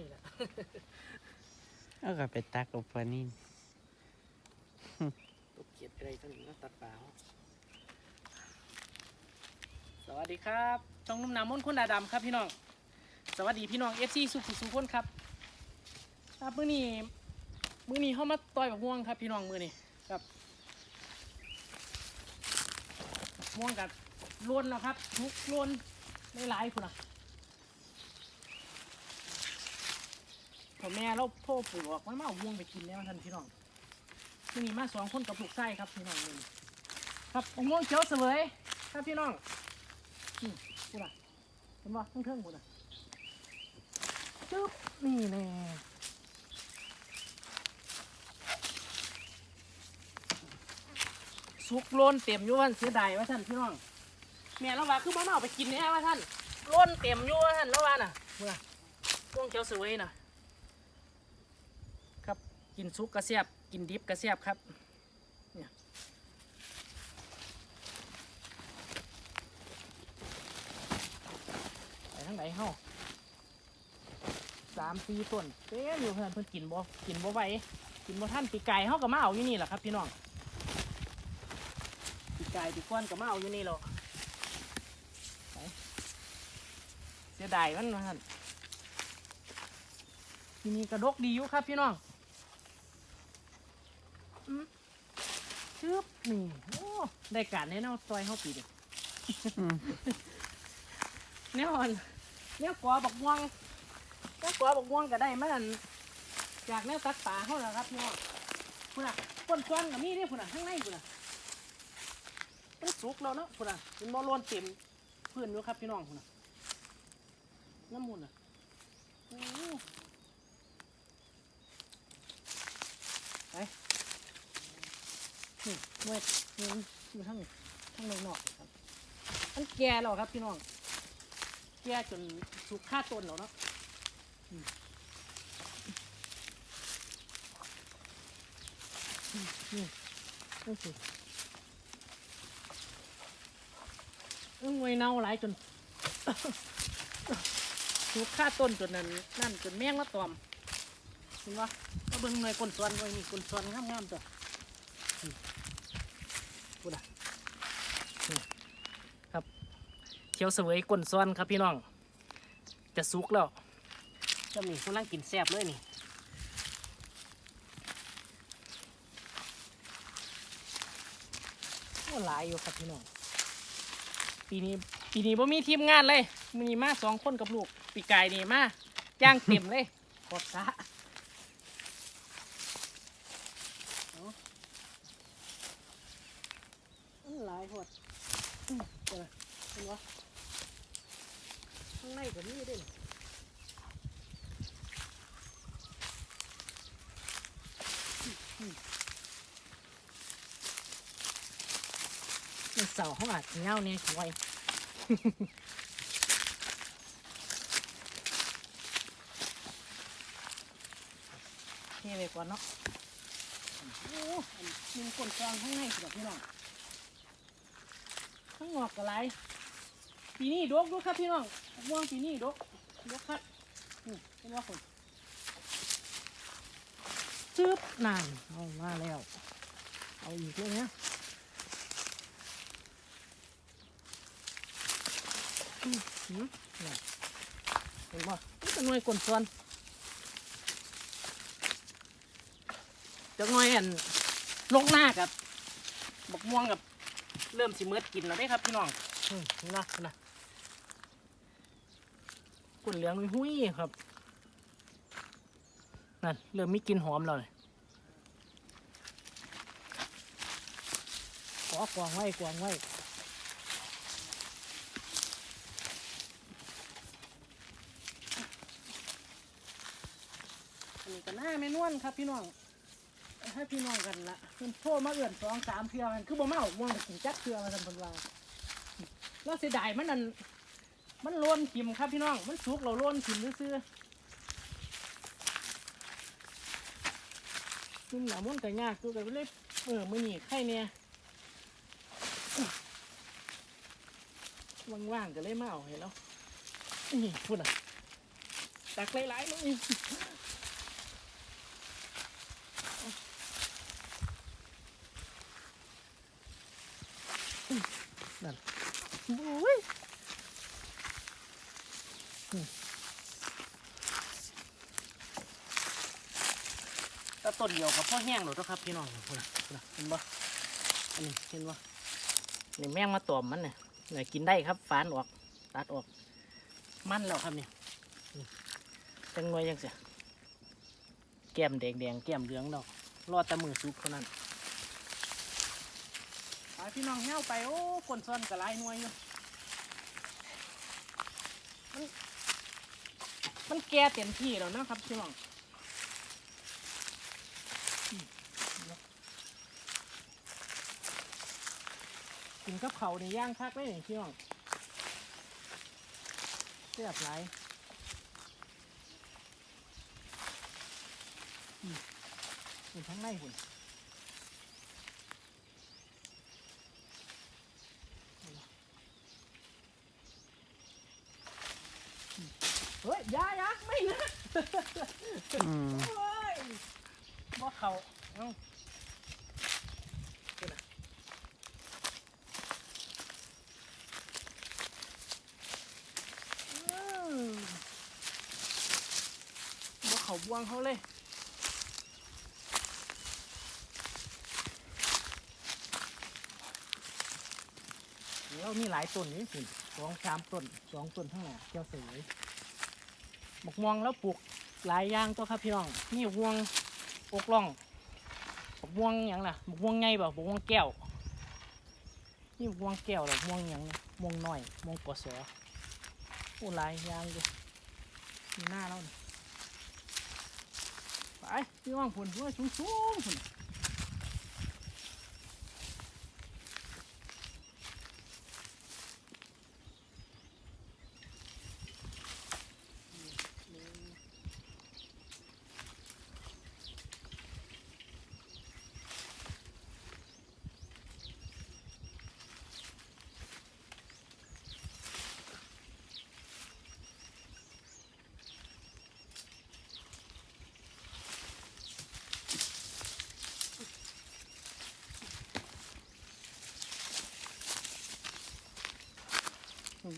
นี่แหละ เอาก็ไปตักกับปลานิ่นตกเกียดอะไรตัวนี้เนาะตักปลาเขาสวัสดีครับช่องนุ่มน้ำมนต์คนดาดำครับพี่น้อง สวัสดีพี่น้องเอฟซีสุขุสุขคนครับ ครับมื้อนี้มื้อนี้เข้ามาต่อยบักม่วงครับพี่น้องมื้อนี้ครับม่วงกับล้วนแล้วครับทุกล้วนหลายๆคุณน่ะ พอแม่เราโทรปลูกออกมันมาเอาม่วงไปกินแล้วท่านพี่น้องมื้อนี้มาสองคนกับลูกไส้ครับพี่น้องนี้ครับบักม่วงเขียวเสวยครับพี่น้องนี่คุณน่ะเห็นบ่เทิงๆคุณน่ะจึ๊บนี่แน่สุกโลนเต็มอยู่ว่าเสียดายว่าท่านพี่น้องแม่เราว่าคือบ่มาเอาไปกินแน่ว่าท่านโลนเต็มอยู่ว่าท่านแล้วว่าน่ะเมื่อพวงเขียวสวยน่ะ กินสุกกระเสียบกินดิบกระเสียบครับเนี่ยไปทางไหนเฮาสามสี่ต้นเต้อยู่เพื่อนเพิ่อนกินบ่กินบ่ไหวกินบ่ท่านปีไก่เฮาก็มาเอาอยู่นี่แหละครับ พี่น้องปีกายปีก้อนกับมาเอาอยู่นี่หรอกเสียดายมันนะท่านที่นี่กระดกดีอยู่ครับพี่น้อง ชึบนี่โอ้ได้การแน่นอนซอยเขาปีเดียวอืมแน่นอนแน่กว่าบักม่วงแน่กว่าบักม่วงก็ได้มาอันจากแนวตักป่าเขาแล้วครับพี่น้องพุ่นอะก้นก้อนกับมีนี่พุ่นอะข้างในพุ่นอะมันสุกแล้วเนาะพุ่นอะมันบ่โลนเต็มพื้นอยู่ครับพี่น้องพุ่นอะน้ำมูลอะโอ้ไป นี่เวทนี่อยู่ทั้งทั้งในนอกๆครับมันแก่แล้วครับพี่น้อง แก่จนสุกค่าต้นแล้วเนาะอืมอืมนี่นี่สิเอ้ยงวยเน่าหลายจนถูกฆ่าต้นจนนั่นนั่นจนแมงมาตอมเห็นปะก็เบิ่งหน่วยกลนสวนไว้นี่กลนสวนงามๆตัว พูดอะนี่ครับเขียวเสวยกลนสวนครับพี่น้อง จะสุกแล้วจะมีกำลังกินแซ่บเลยนี่โอ้หลายอยู่ครับพี่น้อง ปีนี้ปีนี้บ่มีทีมงานเลยมีมาสองคนกับลูก ปีกายนี่มาย่างเต็มเลยขอบสะเอาอันหลายหดอืมเดี๋ยวนะเห็นวะข้างในก็มีเด้วยเสา เขาอาจจะเงาเนี่ยไว้นี่เลยก่อนเนาะโอ้อันมีกลนกลางข้างในสิแบบพี่น้องข้างนอกก็ไรปีนี้ดกดูครับพี่น้องม่วงปีนี้ดกดกครับนี่เป็นว่าคนจึ๊บนานเอามาแล้ว เอาอีกเลยนะอืมหืม เนี่ยเห็นบ่นี่เป็นหน่วยกลนส่วนจักหน่อยอันลกหน้ากับบักม่วงกับเริ่มสิเมิดกินแล้วได้ครับพี่น้องอืมนี่นะนี่นะกุ่นเหลืองหุ้ยๆครับนั่นเริ่มมีกลิ่นหอมแล้วเลยขอกวางไว้กวางไว้อันนี้ก็ ห้าไม่นวลครับพี่น้องให้พี่น้องกันละเพิ่นโทรมาเอื่นสองสามเทื่อกันคือบ่มาเอาม่วงไปกินจักเทื่อมาทำเพิ่นว่าแล้วเสียดายมันนั่นมันโลนทิมครับพี่น้อง มันสุกเราโลนทิมซื่อๆซึ่งหนามันก็ยากคือกันเลยเออมื้อนี้ไข่เนี่ยว่างๆก็เลยมาเอาให้แล้วนี่พูดอะตักหลายๆเลยนั่น โอ้ยถ้าต้นเดียวกับพ่อแห้งหรอตัวครับพี่น้องพุ่นน่ะพุ่นน่ะเห็นบ่อันนี้เห็นบ่นี่แมงมาตอมมันเนี่ยเนี่ยกินได้ครับฟานออกตัดออก มันแล้วครับนี่นี่จังหน่วยยังเสียแก้มแดงแดงแก้มเหลืองดอกรอดแต่มือซุกเท่านั้น พี่น้องเหี้ยวไปโอ้คนซ้อนกับลายหน่วยอยู่มันมันแก่เต็มที่แล้วนะครับพี่น้องกินกับเขาวนี่ย่างคักได้นี่พี่น้องเสียบไหลายอืมทั้งในหุ่นอืมเฮ้ย อยาอยาไม่นะอืมเฮ้ยบ่เขาเอ้าเดี๋ยวนะอืมบ่เขาบวงเขาเลย เรามีหลายต้นนี่สิสองสามต้นสองต้นทั้งหลายเจ้าเสวย บกม่วงแล้วปลูกหลายอย่างตัวครับพี่น้องนี่บกม่วงอกล่องบกม่วงอย่างล่ะบกม่วงไงบ่บกม่วงแก้วนี่บกม่วงแก้วหรอบกม่วงอย่างนะม่วงน้อยม่วงกอสอโอ้หลายอย่างเลยมีหน้าเรานี่ไปพี่น้องผุนด้วยสูงสูงๆผุน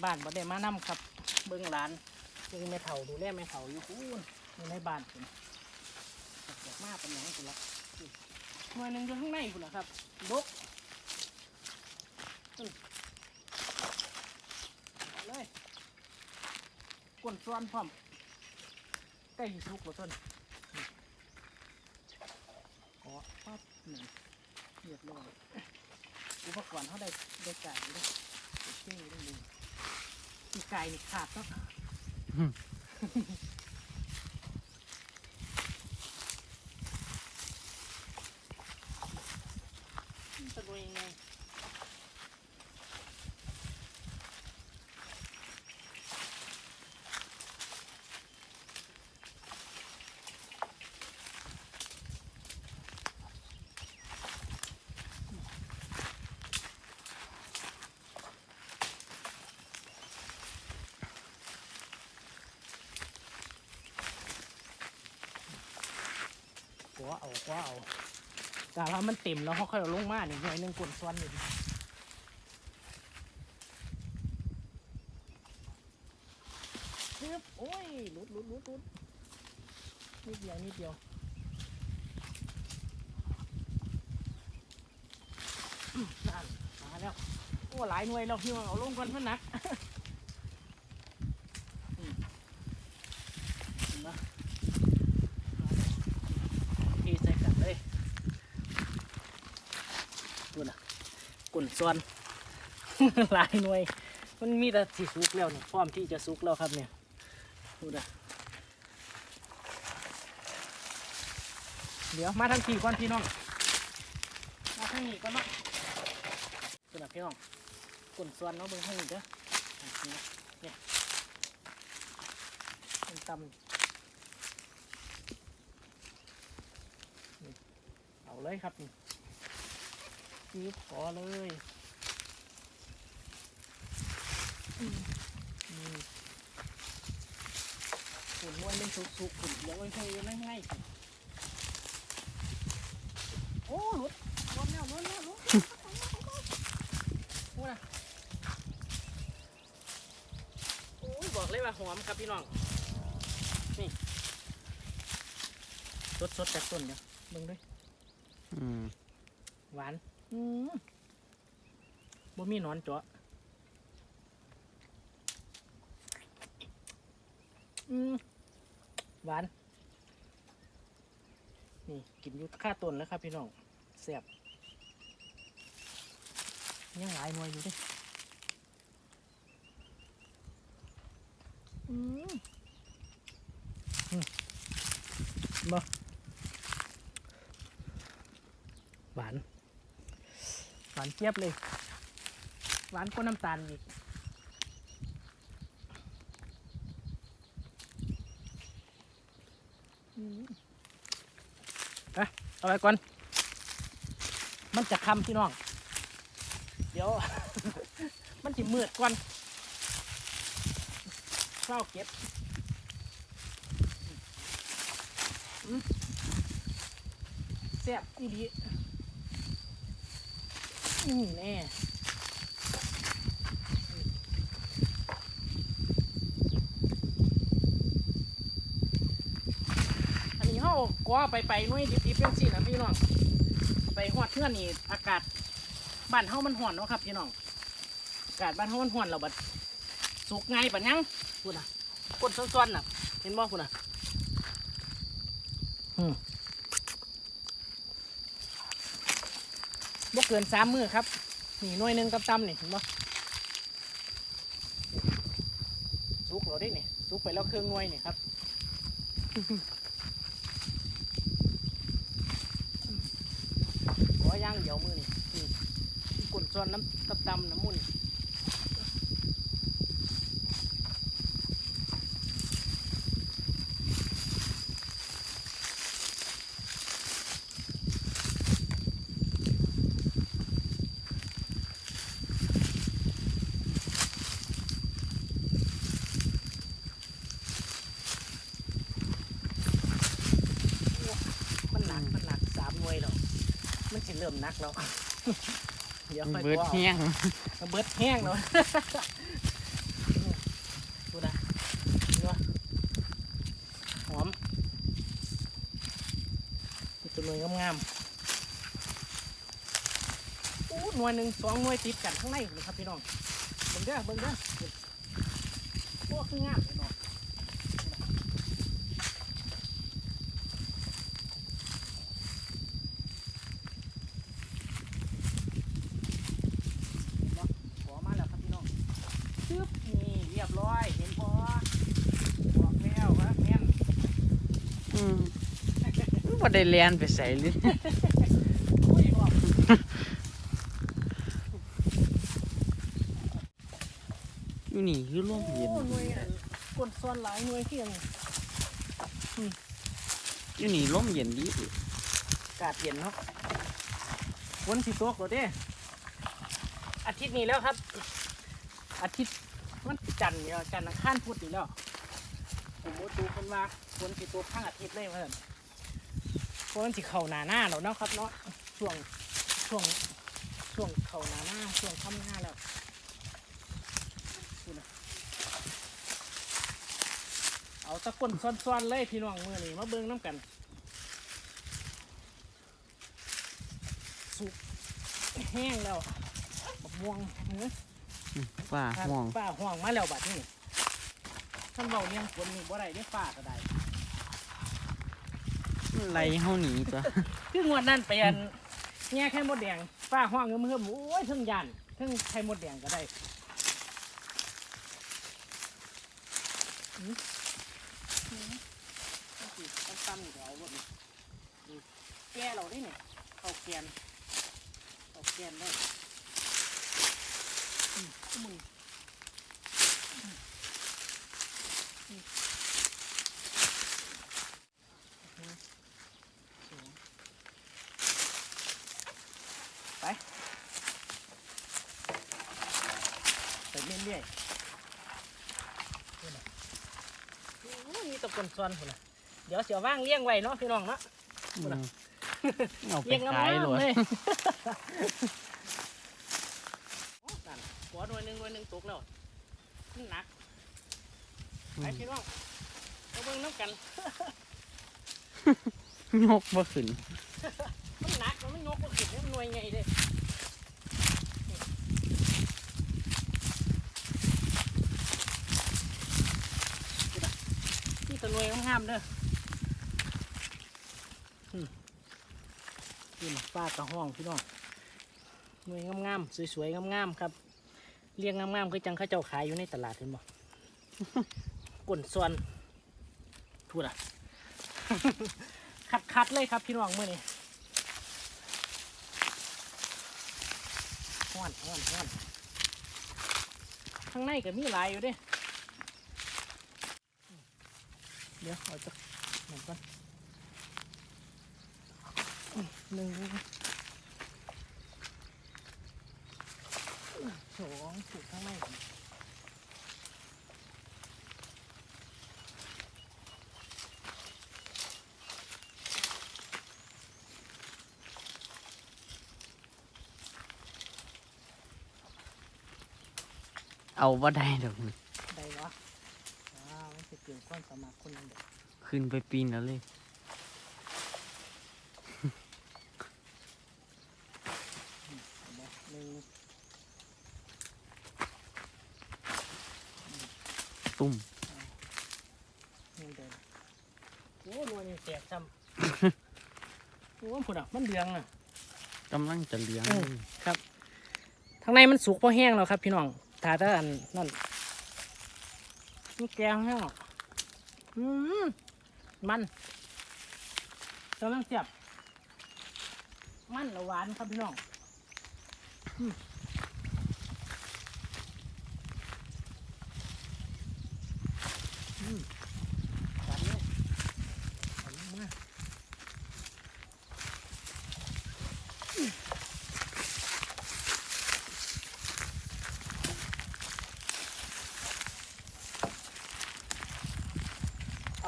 บ้านบ่ได้มานำครับ เบิ้องหลานเบิ้งแม่เฒ่าดูแลแม่เฒ่าอยู่พูนอยู่ในบ้านคุณอยากมาเป็นหยังคุณละหน่วยหนึ่งอยู่ข้างในคุณละครับบกเลยกวนซ้อนพร้อมใกล้สิสุกแล้วต้นนี่ขอปั๊บหนึ่งเรียบร้อยอุปกรณ์เขาได้ได้จ่ายด้วยโอเคได้เลยมีไก่นี่ขาดก็ กัวเอากัวเอาแต่ว่ามันเต็มแล้วเขาค่อยเอาลงมาหนึ่งหน่วยหนึ่งกลนซ้อนอยู่ดิฮึบโอ้ยหลุดหลุดหลุดหลุดนิดเดียวนิดเดียวนั่นมาแล้วโอ้หลายหน่วยแล้วพี่ว่าเอาลงก่อนพ่อนนัก อืมเห็นปะ พี่ใส่กันเลยดูนะ กุ่นซ้อนหลายหน่วย มันมีแต่ที่สุกแล้วเนี่ยพร้อมที่จะสุกแล้วครับเนี่ยดูนะเดี๋ยวมาทางทีก่อนพี่น้อง มาทางนี้ก่อนเนาะดูนะพี่น้องกุ่นซ้อนเนาะเบิ่งทางนี้เด้ออะนี่นะเนี่ยมันตำเอาเลยครับนี่ จีบขอเลยอืมนี่โอ้หุ่นมวยมันสุกสุกหุ่นเดี๋ยวไว้ให้นั่งง่ายโอ้หลุดล้นแล้วล้นแล้วล้นโอ้นะโอ้ยบอกเลยว่าหอมครับพี่น้อง นี่สดสดๆจากต้นเดี๋ยวเบิ่งด้วยอืมหวาน อืมบ่มีหนอนจาะอืมหวาน นี่กินอยุค่าต้นแล้วครับพี่น้องแซ่บยังหลายหน่วยอยู่ดิอืมอืมบ่หวาน วานเจี๊ยบเลย หวานกว่าน้ำตาลอีกอืมไปเอาไปก่อน มันจะคำพี่น้อง เดี๋ยว มันจะมืดก่อนเฝ้าเก็บแซ่บอีดี อืมแน่อันนี้เขาก็ไปไปน่วยดิบๆเป็นสินะพี่น้องไปหอดเทื่อนนี่อากาศบ้านเฮามันห่อนเนาะครับพี่น้องอากาศบ้านเฮามันห่อนเราบัดสุกไงปัญญังพูดนะกดซ้อนๆน่ะ เห็นบ่พูดนะอืม เกินสามมือครับนี่หน่วยหนึ่งกับตำนี่เห็นปะซุกเราได้นี่ซุกไปแล้วเครื่องหน่วยนี่ครับขอย่างเดียวมือนี่นี่กลนซ้อนน้ำตับตำน้ำมุนมันหนักมันหนักสามหน่วยแล้วมันจะเริ่มหนักแล้ว เดี๋ยวค่อยเบิดกว่าเฮี้ยงเอาเบิดแห้งแล้วดูนะดูนะหอมนี่ตัวหน่วยงามๆอู้หน่วยหนึ่งสองหน่วยติดกันข้างในเลยครับพี่น้องเบิ่งเด้อเบิ่งเด้อโอ้คืองามพี่น้องขอมาแล้วครับพี่น้องชึบนี่เรียบร้อยเห็นพอบอกแล้วว่าแม่น อืม บ่ได้เรียนไปใส่เลยอุ้ยออกอยู่นี่คือร่มเย็นโอ้หน่วยอันกดซ้อนหลายหน่วยเที่ยงอยู่นี่ร่มเย็นดีดิอากาศเย็นเนาะฝนสิตกแล้วเด้อาทิตย์นี้แล้วครับ อาทิตย์วันจันทร์เนี่ยจันทร์อังคารพุธนี่แล้วผมว่าดูคนว่าฝนสิตกข้างอาทิตย์เลยว่าซั่นเพ ราะมันสิเข้าหน้าหน้าแล้วเนาะครับเนาะช่วงช่วงช่วงเข้าหน้าหน้าช่วงค่ำหน้าแล้วดูนะเอาตะกร้นซ้อนๆเลยพี่น้องมือนี่มาเบิ่งน้ำกันสุกแห้งแล้วบักม่วงเนื้อฝ้าห่วงฝ้าห่วงมาแล้วบัดนี้ท่านเบาเลี้ยงฝนนี่บ่ได้ได้ฝ้าก็ได้ ไล่เฮาหนีตัวคืองวดนั้นไปอันแง่ไข่มดแดงฝ้าห้องเงิมเฮิมโอ้ยเทั้งยันเทั้งไข่มดแดงก็ได้อืมอืมเอาสิเอาตำนี่ก็เอาบ่นี่นี่แก่เราได้เนี่ยเอาแกนเอาแกนได้อืมเอามึง ไปไปเรื่อยๆนี่นะโอ้ อ้ยมีแตะกนซ้อนพุ่นน่ะเดี๋ยวเสียวว่างเลี้ยงไว้เนาะพี่น้องเนาะ อืมเอาไปเลี้ยงงาขายมเลยๆเลยโอ้สั่นหัวหน่วยหนึ่งหน่วยหนึ่งตกแล้วมันหนักไปพี่น้องเอาเบิ่งน้ำกัน ยกบ่ขึ้นมันหนักแล้วมันยกก็ขึ้นแล้วมันหน่วยใหญ่เลยนี่ตัวหน่วย งามๆเด้ออืมนี่มาป้ากระห้องพี่น้องหน่วยงามๆสวยๆงามๆครับ เรียงงามๆคือจังเข้าเจ้าขายอยู่ในตลาดเห็นบ่กลนส่วนพูดอะคัดๆเลยครับพี่น้องมื่อนี้ห้อนห้อนห้อนข้างในก็มีหลายอยู่เด้เดี๋ยวเอาจะหนึ่งก่อนหนึ่งสองถูกข้างในก่อนเอาบ่ได้ดอก ได้วะอ้าวมันจะ เกิดความสามารถคนหนึงเด็กขึ้นไปปีนแล้วเลยเห็นไหมหนึ่งตุ่มหนึ่งเดินโอ้หน่วยนี่แตกซ้ำโอ้ผุดอะ มันเดืองอะกำลังจะเลี้ยงเออครับ ทางในมันสุกพอแห้งแล้วครับ พี่น้องถาแตอันนั่นมันแกงแห้งหร อืมมันกำลังเสียบมันและหวานครับพี่น้องอืมอืมหวานเลยหวานมาก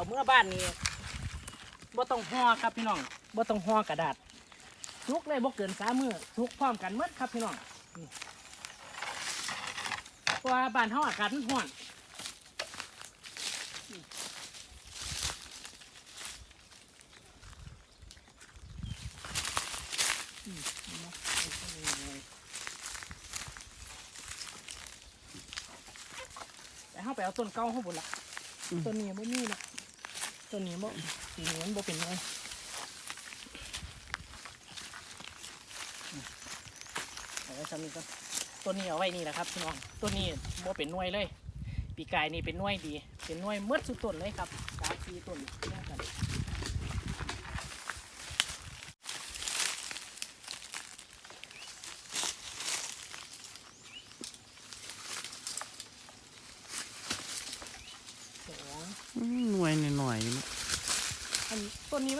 เอาเมื่อบ้านนี้บ่ต้องห่อครับพี่น้องบ่ต้องห่อกระดาษสุกเลยบ่เกินสามมือสุกพร้อมกันหมดครับพี่น้องเพราะว่าบ้านเฮาอากาศมันร้อนนี่อืมเห็นไหมเอาเข้าไปเลยแต่เฮาไปเอาต้นเก่าเฮาบุญละตัวนี้บ่มีนะ ตัวนี้บ่สีนี้มันบ่เป็นเลยเอาไว้ซ้ำนี้ก็ตัวนี้เอาไว้นี่แหละครับพี่น้อง ตัวนี้บ่เป็นหน่วยเลย ปีกายนี่เป็นหน่วยดี เป็นหน่วยเมื่อสุดต้นเลยครับสามสี่ต้นเรียงกันสอง อืมหน่วยหน่อยๆนี่ อันต้นนี้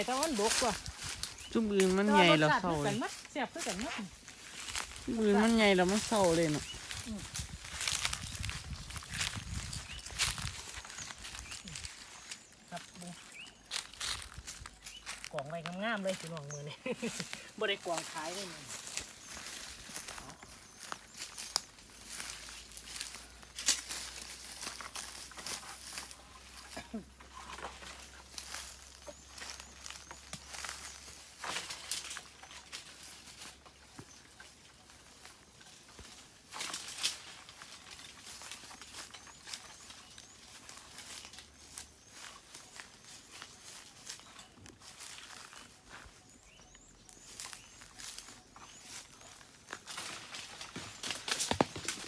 มันหน่วยหน่อยแต่ว่ามันดกกว่าจุ่มอื่นมันใหญ่แล้วต่เศร้าว่รสชติเลคือกัยนมัดแซ่บคือกันมัดจุ่มอื่นมันใหญ่แล้วมันเศร้าเลยเนาะครับดูกล่องไว้งามๆเลยพี่น้องมือนี่บ่ได้กล่องขายเลยมัน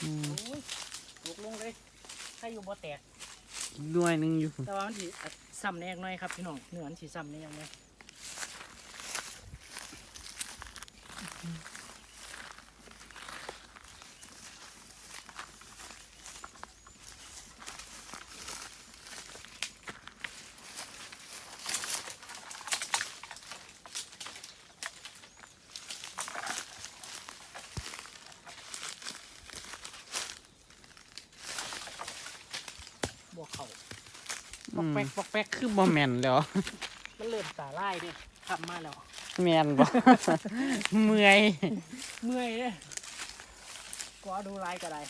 โอ้ยตกลงเลย ใครอยู่บ่แตก อีกหน่วยหนึงอยู่ แต่ว่ามันสิอะซ้ำแน่หน่อยครับพี่น้องเนื้อมันสิซ้ำแน่ยังไง ปอกแป๊กปอกแป๊กคือบ่แม่นแล้ว มันเริ่มสาลายเด้ขับมาแล้ว แม่นบ่เมื่อยเมื่อยเด้กอดูลายก็ได้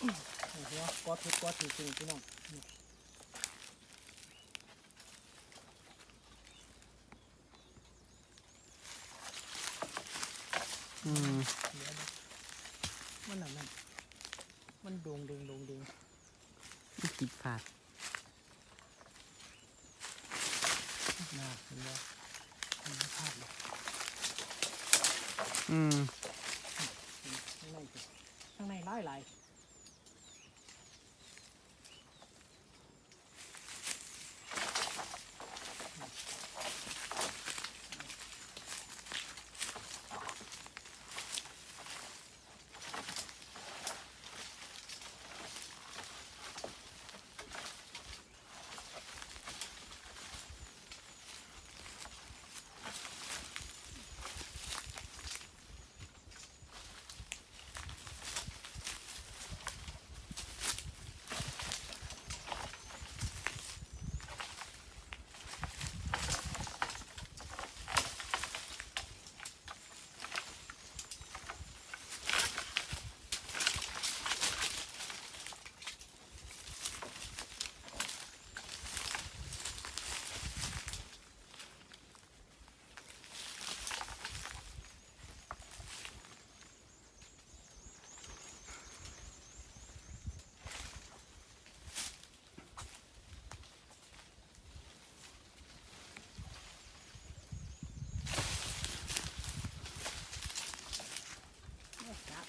โอ้โหกอทุกกอถือจริงพี่น้องอืม เดี๋ยวนะมันนั่นนั่นมันโดงเดงโดงเดง ผิดพลาด น่าเห็นไหมมันไม่พลาดเลย อืม ข้างในสิข้างในหลายหลาย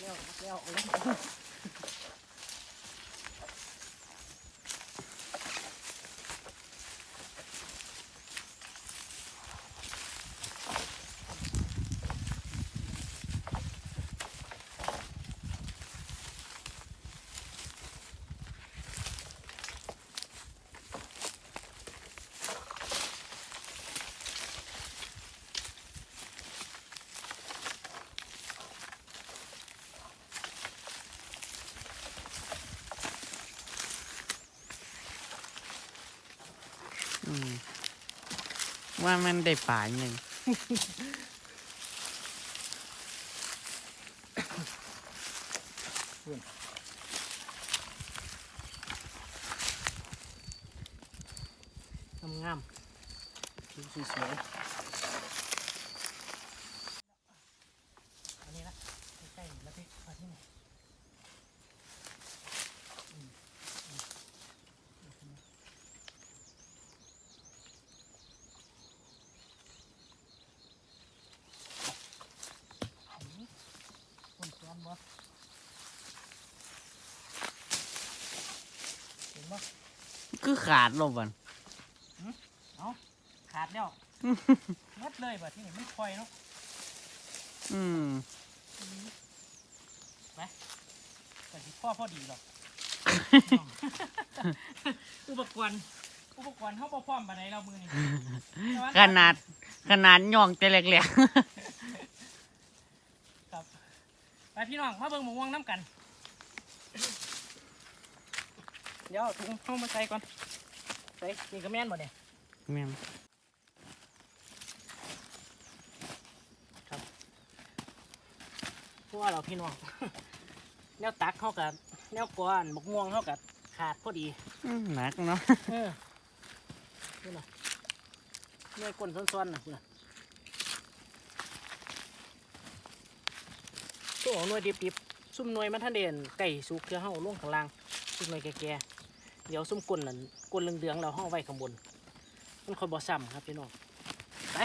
นั กแล้ ว่ามันได้ป่าหนึ่งงามๆสวยๆอันนี้นะใกล้ๆแล้วพี่มาที่ไหนอืมอืมอืมอืมคนซ้อนบ่เห็นบ่ คือ ขาดลงบันเอาขาดแล้วหมดเลยบ่ที่นี่มันคอยเนาะอืมแต่ที่พ่อพ่อดีหรอกอุปกรณ์อุปกรณ์เขาบ่พร้อมปานใดเรามือนี่แต่ว่าขนาดขนาดย่องแต่แหลกครับไปพี่น้องมาเบิ่งหมูม่วงน้ำกัน เดี๋ยวเอาถุงเข้ามาใส่ก่อนใส่นี่ก็แม่นบ่เนี่ยๆแม่นเพราะว่าเราพี่น้อง แนวตักเข้ากับแนวก้อนบกม่วงเข้ากับขาดพอดีอืมหนักเนาะเออนี่นะเนื่อยก้นซ้อนๆนะนี่นะตัวของหน่วยดิบๆซุ่มหน่วยมันท่านเด่นไก่สุกเครือเฮาล่วงข้างล่าง ซุ่มหน่วยแก่ๆเดี๋ยวซุ่มก้นนั่นก้นเหลืองๆเราเฮาไว้ข้างบน มันคนบ่ซ้ำครับพี่น้องไป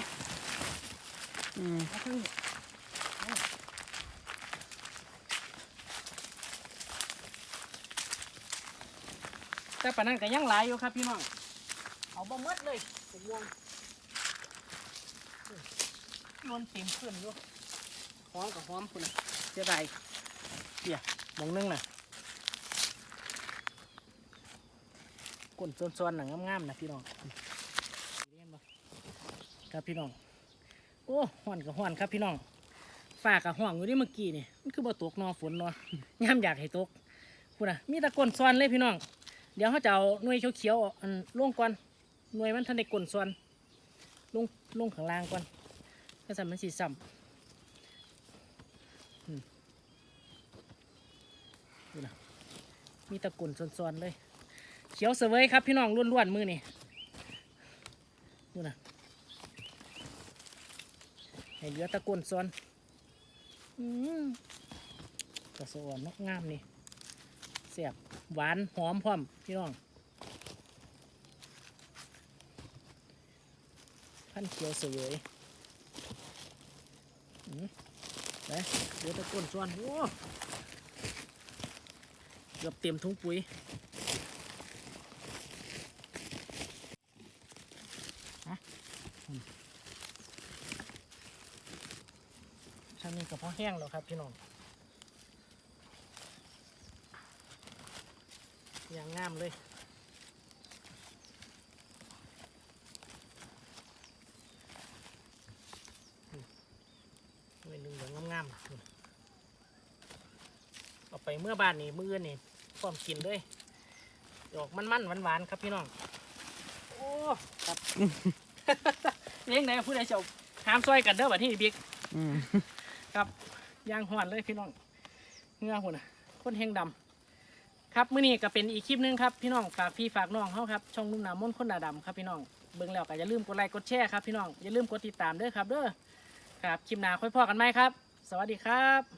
อืมมาขึ้นแต่ปานนั้นก็ยังหลายอยู่ครับพี่น้อง เอาบ่หมดเลยผมวงนวนเต็มขึ้นอยู่หอมกับหอมคุณนะเสียดายเดี๋ยวมองนึงน่ะ ก้นซ้อนๆหนังงามๆนะพี่น้องเรียนบ่ครับพี่น้อง โอ้ห้อนกับห้อนครับพี่น้องฝ้ากับห้องอยู่นี่เมื่อกี้นี่มันคือบ่ตกเนอฝนเนาะย่ำอยากให้ตกคุณน่ะมีแตะก้นซ้อนเลยพี่น้อง เดี๋ยวเขาจะเอาหน่วยเขียวๆออกอันลงก่อนหน่วยมันทันได้กลนส่วนลงลงข้างล่างก่อนถ้าสั่นมันสีซ้ำอืมดูนะมีตะกลนส่วนๆเลย เขียวเสวยครับพี่น้องล้วนๆมือนี่ดูนะให้เหลือตะกลนส่วนอกระสวนนกงามนี่เสียบหวานหอมพร้อมพี่น้อง พันเขียวเสวยอืมไปเดี๋ยวตะกลนส่วนโอ้เกือบเต็มถุงปุ๋ย ช่างนี้ก็พอแห้งแล้วครับพี่น้องอย่างงามเลยเมนูอย่างงามๆนี่เอาไปเมื่อบ้านนี่มืออนนี่พร้อมกินเลยดอกมันๆหวานๆครับพี่น้อง โอ้ครับเลี้ยงไหนผู้ใดเจ้าหามซอยกันเด้อบัดที่บิ๊กอืม ครับยางหวนเลยพี่น้องเงือหุ่นคนแห้งดำครับมื้อนี้ก็เป็นอีกคลิปหนึงครับพี่น้องฝากพี่ฝากน้องเขาครับช่องนุ่มน้ำม้นคนหนาดำครับพี่น้องเบิ่งแล้วก็อย่าลืมกดไลค์กดแชร์ครับพี่น้องอย่าลืมกดติดตามด้วยครับเด้อครับคลิปหน้าค่อยพอกันไหมครับ สวัสดีครับ